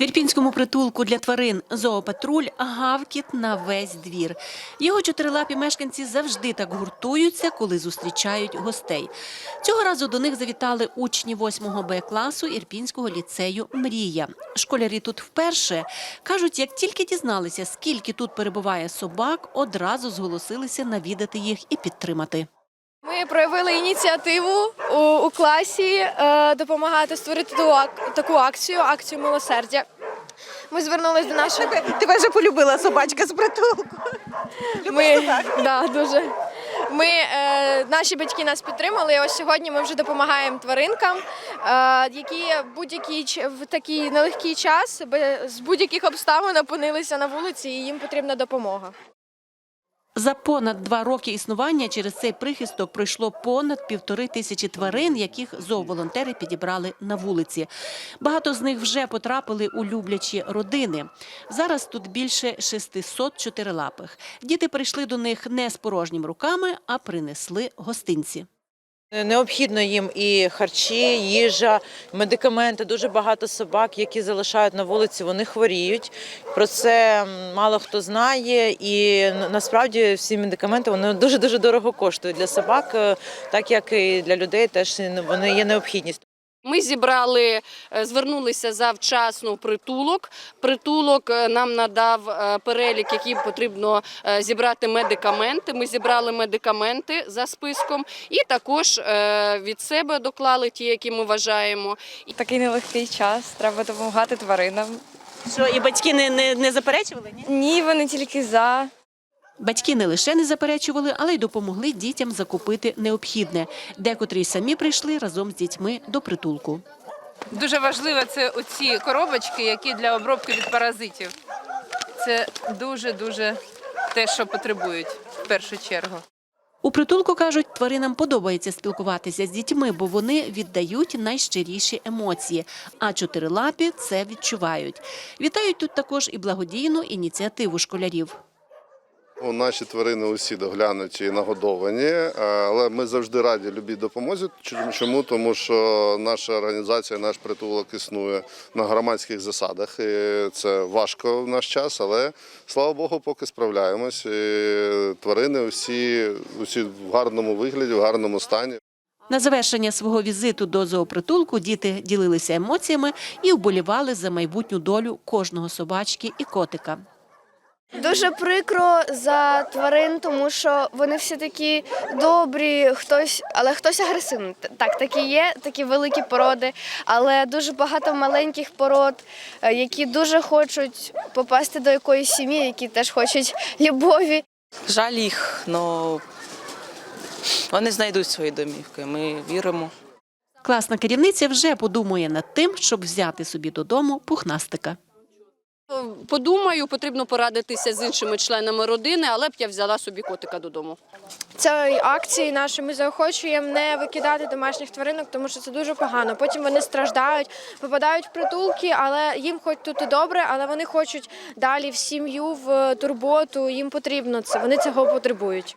В Ірпінському притулку для тварин зоопатруль гавкіт на весь двір. Його чотирилапі мешканці завжди так гуртуються, коли зустрічають гостей. Цього разу до них завітали учні 8 Б класу Ірпінського ліцею Мрія. Школярі тут вперше кажуть, як тільки дізналися, скільки тут перебуває собак, одразу зголосилися навідати їх і підтримати. Ми проявили ініціативу у, у класі е, допомагати створити ту ак- таку акцію, акцію милосердя. Ми звернулись до нашого. Тебе вже полюбила собачка з притулку. Ми, да, дуже. Ми, е, наші батьки нас підтримали. і Ось сьогодні ми вже допомагаємо тваринкам, е, які будь-який в такий нелегкий час з будь-яких обставин опинилися на вулиці, і їм потрібна допомога. За понад два роки існування через цей прихисток пройшло понад півтори тисячі тварин, яких зооволонтери підібрали на вулиці. Багато з них вже потрапили у люблячі родини. Зараз тут більше 600 чотирилапих. Діти прийшли до них не з порожніми руками, а принесли гостинці. Необхідно їм і харчі, їжа, медикаменти. Дуже багато собак, які залишають на вулиці, вони хворіють. Про це мало хто знає, і насправді всі медикаменти вони дуже дуже дорого коштують для собак, е, так як і для людей. Теж вони є необхідність. Ми зібрали, е, звернулися завчасно в притулок. Притулок е, нам надав е, перелік, який потрібно зібрати медикаменти. Ми зібрали медикаменти за списком і також від себе доклали ті, які ми вважаємо. Такий нелегкий час, треба допомагати тваринам. Що і батьки не, не, не заперечували? Ні? Ні, вони тільки за. Батьки не лише не заперечували, але й допомогли дітям закупити необхідне. Декотрі самі прийшли разом з дітьми до притулку. Дуже важливо це оці коробочки, які для обробки від паразитів. Це дуже-дуже те, що потребують в першу чергу. У притулку кажуть, тваринам подобається спілкуватися з дітьми, бо вони віддають найщиріші емоції. А чотирилапі це відчувають. Вітають тут також і благодійну ініціативу школярів. У наші тварини усі доглянуті і нагодовані, е, але ми завжди раді любій допомозі. Чому- Чому? Тому що наша організація, наш притулок існує на громадських засадах. І це важко в наш час, але слава Богу, поки справляємось. І тварини усі, усі в гарному вигляді, в гарному стані. На завершення свого візиту до зоопритулку діти ділилися емоціями і вболівали за майбутню долю кожного собачки і котика. Дуже прикро за тварин, тому що вони всі такі добрі, хтось, але хтось агресивний. Так, такі є, такі великі породи, але дуже багато маленьких пород, е, які дуже хочуть попасти до якоїсь сім'ї, які теж хочуть любові. Жаль їх, але вони знайдуть свої домівки. Ми віримо. Класна керівниця вже подумує над тим, щоб взяти собі додому пухнастика. Е, Подумаю, потрібно порадитися з іншими членами родини, але б я взяла собі котика додому. Цієї акції нашої ми заохочуємо не викидати домашніх тваринок, тому що це дуже погано. Потім вони страждають, попадають в притулки, але їм хоч тут і добре, але вони хочуть далі в сім'ю, в турботу. Їм потрібно це. Вони цього потребують.